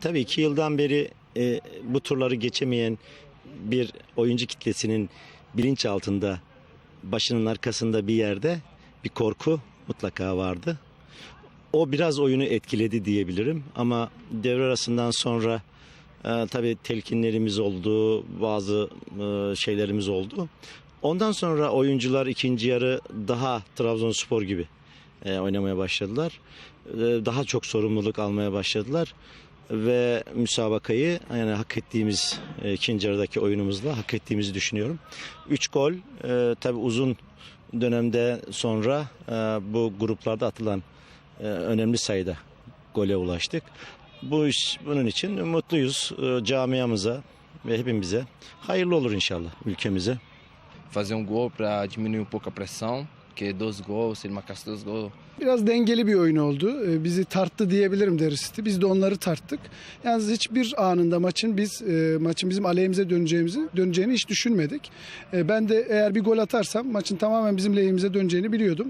tabii iki yıldan beri e, bu turları geçemeyen bir oyuncu kitlesinin bilinç altında başının arkasında bir yerde bir korku mutlaka vardı. O biraz oyunu etkiledi diyebilirim ama devre arasından sonra e, tabii telkinlerimiz oldu, bazı e, şeylerimiz oldu. Ondan sonra oyuncular ikinci yarı daha Trabzonspor gibi e, oynamaya başladılar. E, daha çok sorumluluk almaya başladılar ve müsabakayı yani hak ettiğimiz e, ikinci yarıdaki oyunumuzla hak ettiğimizi düşünüyorum. 3 gol e, tabii uzun dönemde sonra e, bu gruplarda atılan e, önemli sayıda gole ulaştık. Bu iş bunun için mutluyuz e, camiamıza ve hepimize. Hayırlı olur inşallah ülkemize. fazer um gol para diminuir um pouco a pressão, que 12 gols, marcasse 12 gols, Biraz dengeli bir oyun oldu. Ee, Bizi tarttı diyebilirim Derry City. Biz de onları tarttık. Yalnız hiçbir anında maçın biz e, maçın bizim aleyhimize döneceğimizi döneceğini hiç düşünmedik. E, Ben de eğer bir gol atarsam maçın tamamen bizim lehimize döneceğini biliyordum.